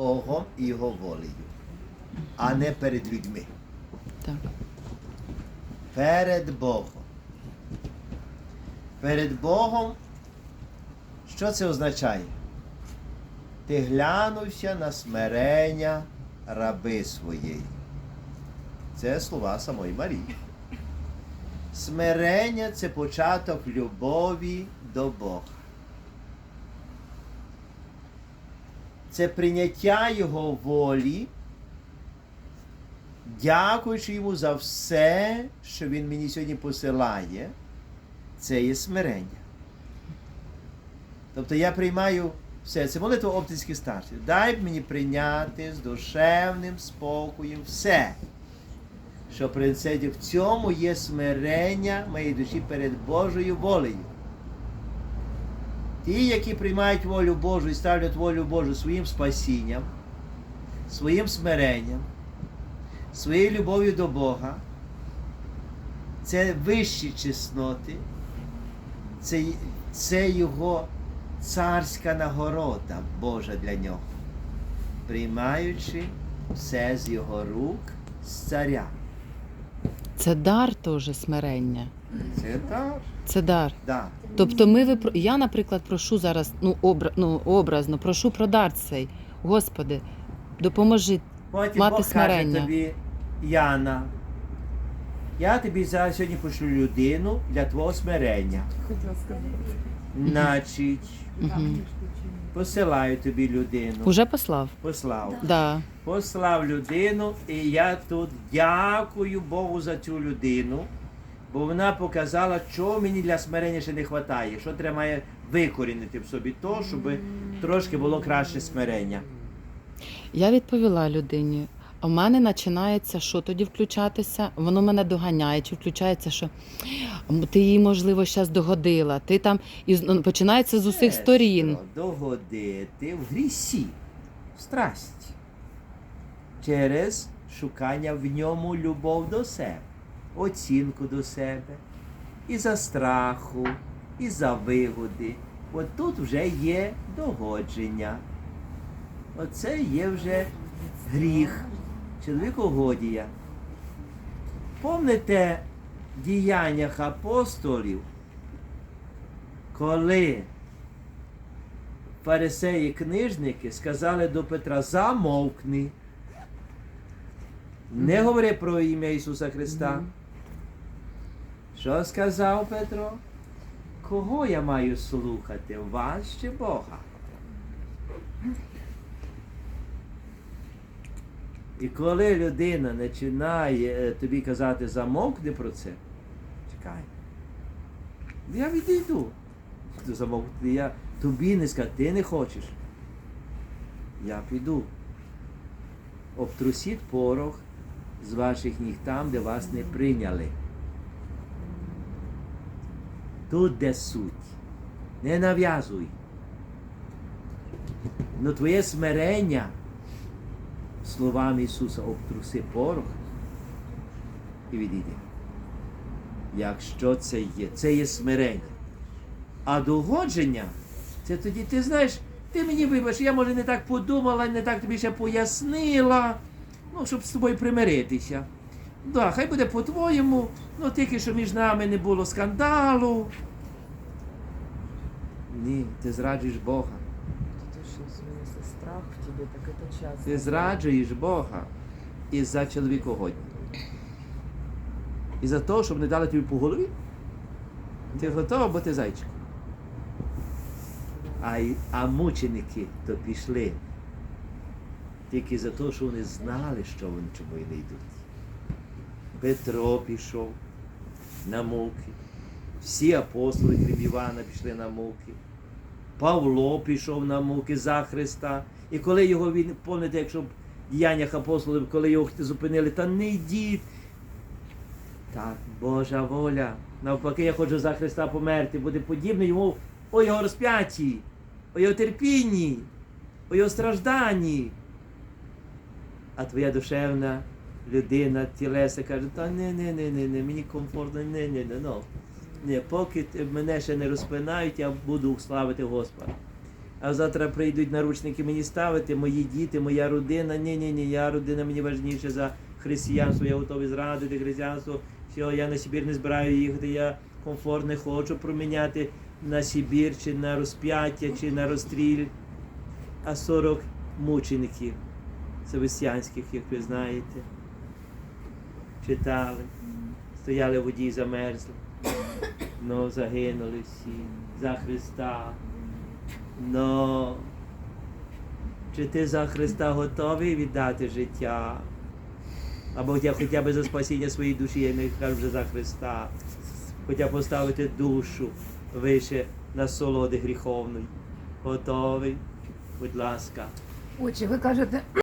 Богом і Його волею, а не перед людьми. Так. Перед Богом. Перед Богом, що це означає? Ти глянувся на смирення раби своєї. Це слова самої Марії. Смирення це початок любові до Бога. Це прийняття Його волі, дякуючи йому за все, що він мені сьогодні посилає, це є смирення. Тобто я приймаю все. Це молитва оптицьких старців. Дай мені прийняти з душевним спокоєм все. Що принцеді в цьому є смирення моєї душі перед Божою волею. Ті, які приймають волю Божу і ставлять волю Божу своїм спасінням, своїм смиренням, своєю любов'ю до Бога, це вищі чесноти, це, це Його царська нагорода Божа для нього, приймаючи все з Його рук з царя. Це дар теж смирення. Це так. Це дар. Да. Тобто, ми випро... я, наприклад, прошу зараз, ну, обра... ну образно, прошу про дар цей. Господи, допоможи. Потім Мати Бог смирення. каже тобі, Яна, я тобі зараз сьогодні пошлю людину для твого смирення. Значить, посилаю тобі людину. Уже послав? Послав. Да. Послав людину, і я тут дякую Богу за цю людину, бо вона показала, чого мені для смирення ще не вистачає, що треба має викорінити в собі то, щоб трошки було краще смирення. Я відповіла людині. В мене починається, що тоді включатися? Воно мене доганяє, чи включається, що ти їй, можливо, зараз догодила. Ти там і ну, починається з усіх Це сторін. що? Догодити в грісі, в страсті. Через шукання в ньому любов до себе, оцінку до себе, і за страху, і за вигоди. От тут вже є догодження. Оце є вже гріх, чоловікогодія. Помните в діяннях апостолів, коли фарисеї книжники сказали до Петра замовкни. Не говори про ім'я Ісуса Христа. Що сказав Петро? Кого я маю слухати? Вас чи Бога? І коли людина починає е, тобі казати замовкни про це, чекай. Я відійду. Замовкни, я тобі не скажу, ти не хочеш. Я піду. Обтрусіть порох з ваших ніг там, де вас не прийняли. Тут де суть. Не нав'язуй. Но твоє смирення словами Ісуса обтруси порох і відійди. Якщо це є, це є смирення. А догодження, це тоді ти знаєш, ти мені вибач, я може не так подумала, не так тобі ще пояснила, ну, щоб з тобою примиритися. Да, хай буде по-твоєму, ну тільки що між нами не було скандалу. Ні, ти зраджуєш Бога. Страх в тебе, так. Ти зраджуєш Бога із-за чоловікогодні. І за того, щоб не дали тобі по голові. Ти готова бути зайчиком. А, а мученики то пішли тільки за те, що вони знали, що вони чому не йдуть. Петро пішов на муки. Всі апостоли, крім Івана, пішли на муки. Павло пішов на муки за Христа. І коли його він, пам'ятаєте, якщо в діяннях апостолів, коли його зупинили, та не йдіть. Так, Божа воля. Навпаки, я хочу за Христа померти, буде подібне йому о його розп'ятті, о його терпінні, о його стражданні. А твоя душевна людина, тілеса каже, та не, не, не, не, не, мені комфортно, не, не, не, ну. Ні, поки мене ще не розпинають, я буду славити Господа. А завтра прийдуть наручники мені ставити, мої діти, моя родина. Ні, ні, ні, я родина мені важніше за християнство. Я готовий зрадити християнство. Все, я на Сибір не збираю їхати. Я комфорт не хочу проміняти на Сибір, чи на розп'яття, чи на розстріль. А 40 мучеників севестянських, як ви знаєте, читали, стояли в воді замерзли. Ну, загинули всі за Христа. Ну, чи ти за Христа готовий віддати життя? Або хоча, хоча б за спасіння своєї душі, я не кажу вже за Христа. Хоча поставити душу вище насолоди гріховної. Готовий? Будь ласка. Отче, ви кажете,